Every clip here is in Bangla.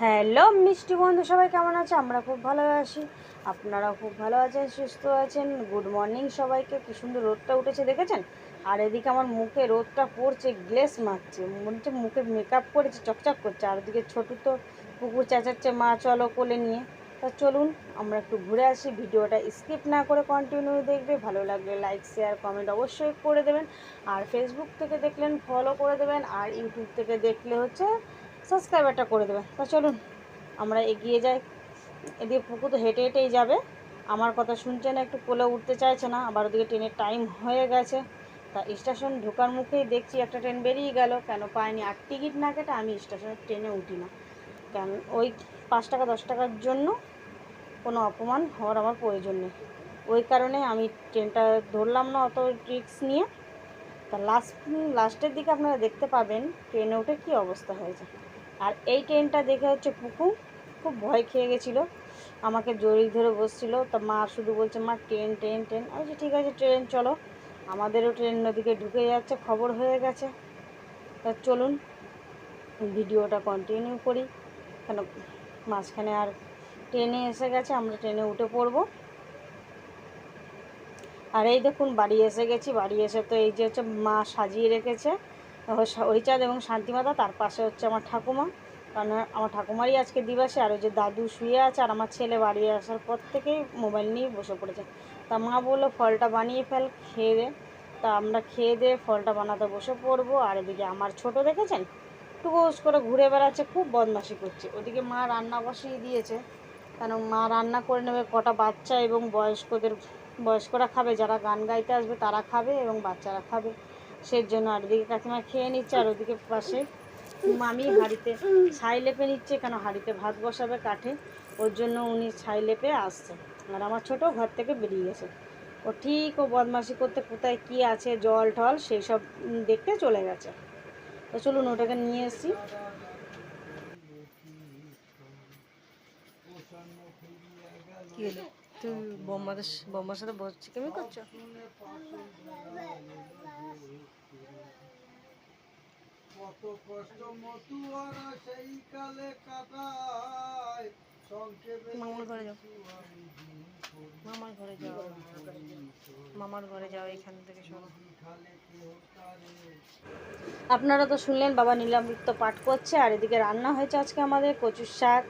হ্যালো, মিষ্টি বন্ধু, সবাই কেমন আছে? আমরা খুব ভালো আছি। আপনারাও খুব ভালো আছেন, সুস্থ আছেন। গুড মর্নিং সবাইকে। কি সুন্দর রোদটা উঠেছে, দেখেছেন? আর এদিকে আমার মুখে রোদটা পড়ছে গ্লেস মারছে মনে হচ্ছে মুখে মেকআপ করেছে, চকচক করছে। আর ওদিকে ছোটু তো পুকুর চেঁচাচ্ছে, মা, চলো কোলে নিয়ে। তা চলুন, আমরা একটু ঘুরে আসি। ভিডিওটা স্কিপ না করে কন্টিনিউ দেখবে। ভালো লাগলে লাইক শেয়ার কমেন্ট অবশ্যই করে দেবেন। আর ফেসবুক থেকে দেখলেন ফলো করে দেবেন। আর ইউটিউব থেকে দেখলে হচ্ছে সাবস্ক্রাইবারটা করে দেবেন। তা চলুন, আমরা এগিয়ে যাই। এদিকে পুকুর তো হেঁটে হেঁটেই যাবে। আমার কথা শুনছে না, একটু কোলে উঠতে চাইছে না। আবার ওদিকে ট্রেনের টাইম হয়ে গেছে। তা স্টেশন ঢোকার মুখেই দেখছি একটা ট্রেন বেরিয়ে গেল। কেন পাইনি আর টিকিট না কেটে আমি স্টেশনের ট্রেনে উঠি না। কেন ওই পাঁচ টাকা, দশ টাকার জন্য কোনো অপমান হওয়ার আমার প্রয়োজন নেই। ওই কারণে আমি ট্রেনটা ধরলাম না অত রিক্স নিয়ে। তা লাস্ট, লাস্টের দিকে আপনারা দেখতে পাবেন, ট্রেনে উঠে কী অবস্থা হয়েছে। আর এই ট্রেনটা দেখে হচ্ছে পুকু খুব ভয় খেয়ে গেছিল। আমাকে জড়িয়ে ধরে বসছিল। তা মা শুধু বলছে, মা, ট্রেন ট্রেন ট্রেন। আমি বলছি, ঠিক আছে, ট্রেন, চলো। আমাদেরও ট্রেন নদীকে ঢুকে যাচ্ছে, খবর হয়ে গেছে। তা চলুন, ভিডিওটা কন্টিনিউ করি। কেন, মাঝখানে আর ট্রেনে এসে গেছে, আমরা ট্রেনে উঠে পড়ব। আর এই দেখুন, বাড়ি এসে গেছি। বাড়ি এসে তো এই যে হচ্ছে মা সাজিয়ে রেখেছে। হরিচাঁদ এবং শান্তিমাতা, তার পাশে হচ্ছে আমার ঠাকুমা। কারণ আমার ঠাকুমারই আজকে দিবসে, আর ওই যে দাদু শুয়ে আছে আর আমার ছেলে বাড়ি আসার পর থেকেই মোবাইল নিয়ে বসে পড়েছে। তা মা বলল, ফলটা বানিয়ে ফেল, খেয়ে দে। তা আমরা খেয়ে দিয়ে ফলটা বানাতে বসে পড়ব। আর এদিকে আমার ছোট দেখেছেন? টুকুস করে ঘুরে বেড়াচ্ছে, খুব বদমাশি করছে। ওদিকে মা রান্না বসিয়ে দিয়েছে। কেন মা রান্না করে নেবে, কটা বাচ্চা এবং বয়স্কদের, বয়স্করা খাবে, যারা গান গাইতে আসবে তারা খাবে এবং বাচ্চারা খাবে। সেই জন্য আর এদিকে কাকিমা খেয়ে নিচ্ছে আর ওদিকে পাশে মামি হাঁড়িতে ছাই লেপে নিচ্ছে কেন হাঁড়িতে ভাত বসাবে কাঠে? ওর জন্য উনি ছাই লেপে আসছে। আর আমার ছোট ঘর থেকে বেরিয়ে গেছে। ও ঠিক ও বদমাশি করতে কোথায় কি আছে, জল টল সেই সব দেখতে চলে গেছে। তো চলুন ওটাকে নিয়ে এসেছি কি বোম্মার সাথে বসছি কেমন করছ কত কষ্ট মতুয়ারা সেই কালে কাটায়। মামার ঘরে যাও। মামার ঘরে যাও। মামার ঘরে যাও এখান থেকে শোনো আপনারা তো শুনলেন বাবা নীলামৃত্য পাঠ করছে আর এদিকে রান্না হয়েছে আজকে আমাদের কচুর শাক।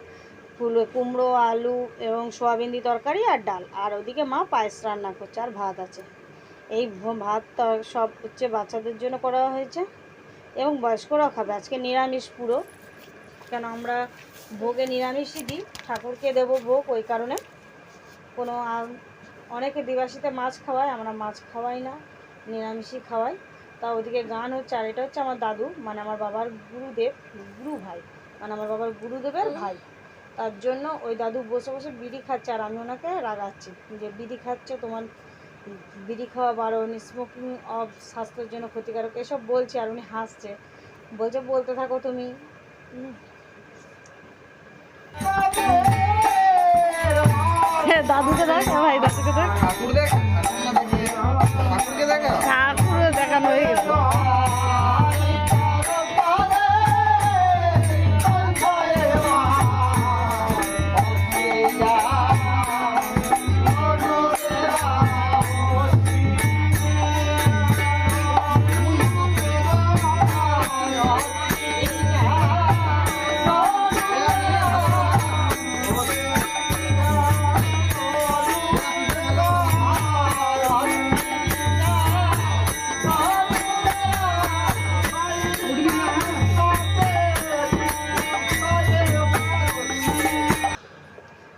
ফুল কুমড়ো, আলু এবং সোয়াবিন দিয়ে তরকারি আর ডাল। আর ওদিকে মা পায়েস রান্না করছে আর ভাত আছে। এই ভাত সব হচ্ছে বাচ্চাদের জন্য করা হয়েছে এবং বয়স্করাও খাবে। আজকে নিরামিষ পুরো। কেন আমরা ভোগে নিরামিষই দিই। ঠাকুরকে দেবো ভোগ, ওই কারণে কোনো অনেকে দিবাসীতে মাছ খাওয়ায়, আমরা মাছ খাওয়াই না, নিরামিষই খাওয়াই। তা ওদিকে গান হচ্ছে আর এটা হচ্ছে আমার দাদু মানে আমার বাবার গুরুদেব, গুরু ভাই। মানে আমার বাবার গুরুদেবের ভাই। তার জন্য ওই দাদু বসে বসে বিড়ি খাচ্ছে আর আমি ওনাকে রাগাচ্ছি যে বিড়ি খাচ্ছে তোমার বিড়ি খাওয়া বারণ স্মোকিং অফ স্বাস্থ্যের জন্য ক্ষতিকারক এসব বলছে আর উনি হাসছে। বলছে বলতে থাকো তুমি। দাদুকে দেখ ভাই দাদুকে দেখ।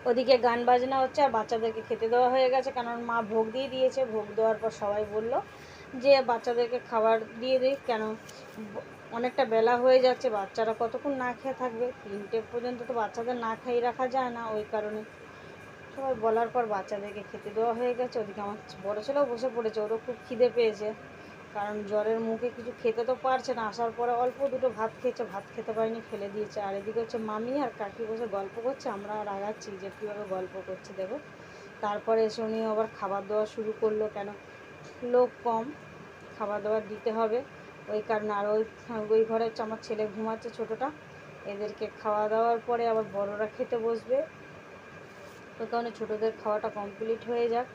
ওদিকে গান বাজনা হচ্ছে আর বাচ্চাদেরকে খেতে দেওয়া হয়ে গেছে, কারণ মা ভোগ দিয়ে দিয়েছে, ভোগ দেওয়ার পর সবাই বলল যে বাচ্চাদেরকে খাবার দিয়ে দিই কেন অনেকটা বেলা হয়ে যাচ্ছে, বাচ্চারা কতক্ষণ না খেয়ে থাকবে? তিনটে পর্যন্ত তো বাচ্চাদের না খাইয়ে রাখা যায় না, ওই কারণে। সবাই বলার পর বাচ্চাদেরকে খেতে দেওয়া হয়ে গেছে, ওদিকে আমার বড়ো ছেলেও বসে পড়েছে, ওরও খুব খিদে পেয়েছে। কারণ জ্বরের মুখে কিছু খেতে তো পারছে না। আসার পরে অল্প দুটো ভাত খেয়েছে, ভাত খেতে পারেনি, ফেলে দিয়েছে। আর এদিকে হচ্ছে মামি আর কাকি বসে গল্প করছে, আমরা রাগাচ্ছি যে কীভাবে গল্প করছে দেখো। তারপরে এসে উনি আবার খাবার দেওয়া শুরু করল, কেন? লোক কম, খাবার দাবার দিতে হবে। ওই কারণে আর ওই ওই ঘরে হচ্ছে আমার ছেলে ঘুমাচ্ছে ছোটোটা। এদেরকে খাওয়া দাওয়ার পরে আবার বড়রা খেতে বসবে। ওই কারণে ছোটোদের খাওয়াটা কমপ্লিট হয়ে যাক।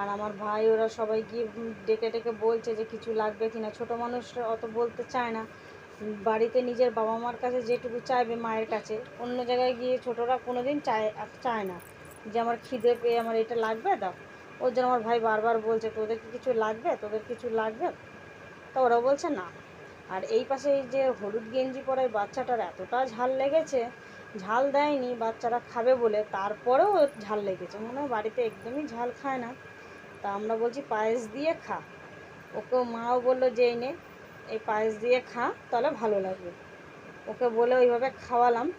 আর আমার ভাই, ওরা সবাই গিয়ে ডেকে ডেকে বলছে যে কিছু লাগবে কিনা। ছোটো মানুষরা অত বলতে চায় না। বাড়িতে নিজের বাবা মার কাছে যেটুকু চাইবে মায়ের কাছে, অন্য জায়গায় গিয়ে ছোটরা কোনো দিন চায় চায় না যে আমার খিদে পেয়ে আমার এটা লাগবে, দাও। ওর জন্য আমার ভাই বারবার বলছে, তোদের কি কিছু লাগবে? তোদের কিছু লাগবে? তা ওরা বলছে, না। আর এই পাশে যে হলুদ গেঞ্জি পরা এই বাচ্চাটার এতটা ঝাল লেগেছে, ঝাল দেয়নি, বাচ্চারা খাবে বলে, তারপরেও ঝাল লেগেছে। মনে হয় বাড়িতে একদমই ঝাল খায় না। তা আমরা বলছি পায়েস দিয়ে খা। ওকেও মাও বলল যে, এই নে, এই পায়েস দিয়ে খা, তাহলে ভালো লাগবে। ওকে বলে ওইভাবে খাওয়ালাম।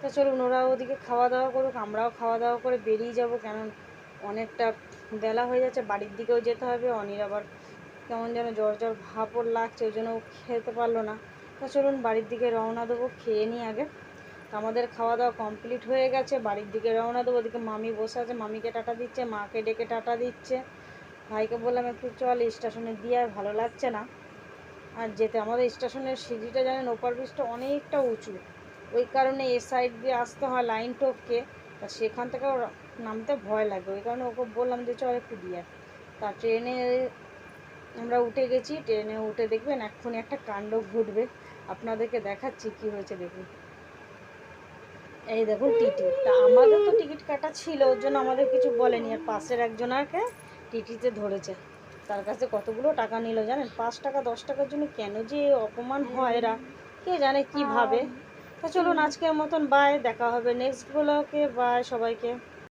তা চলুন, ওরা ওদিকে খাওয়া দাওয়া করুক, আমরাও খাওয়া দাওয়া করে বেরিয়ে যাব। কেন অনেকটা বেলা হয়ে যাচ্ছে, বাড়ির দিকেও যেতে হবে। অনির আবার কেমন যেন জ্বর জ্বর ভাপড় লাগছে, ওই জন্য খেতে পারল না। তা চলুন, বাড়ির দিকে রওনা দেবো, খেয়ে নিই আগে। আমাদের খাওয়া দাওয়া কমপ্লিট হয়ে গেছে, বাড়ির দিকে রওনা দেবো, ওদিকে মামি বসে আছে, মামিকে টাটা দিচ্ছে, মাকে ডেকে টাটা দিচ্ছে। ভাইকে বললাম, একটু চল স্টেশনে দিয়ে আর ভালো লাগছে না। আর যেতে, আমাদের স্টেশনের সিঁড়িটা জানেন, ওপার ব্রিজটা অনেকটা উঁচু। ওই কারণে এ সাইড দিয়ে আসতে হয় লাইন টপকে, তা সেখান থেকে নামতে ভয় লাগে। ওই কারণে ওকে বললাম যে, চল একটু দিয়ে তা ট্রেনে আমরা উঠে গেছি, ট্রেনে উঠে দেখবেন, এক্ষুনি একটা কাণ্ড ঘটবে। আপনাদেরকে দেখাচ্ছি কি হয়েছে, দেখুন। এই দেখুন টিটি তা আমাদের তো টিকিট কাটা ছিল, ওর জন্য আমাদের কিছু বলেনি। আর পাশের একজন আর কে টিটিতে ধরেছে। তার কাছে কতগুলো টাকা নিল জানেন? পাঁচ টাকা, দশ টাকার জন্য কেন যে অপমান হয় এরা? কে জানে কি ভাবে? তা চলুন আজকের মতন বাই দেখা হবে নেক্সট ব্লকে বাই সবাইকে।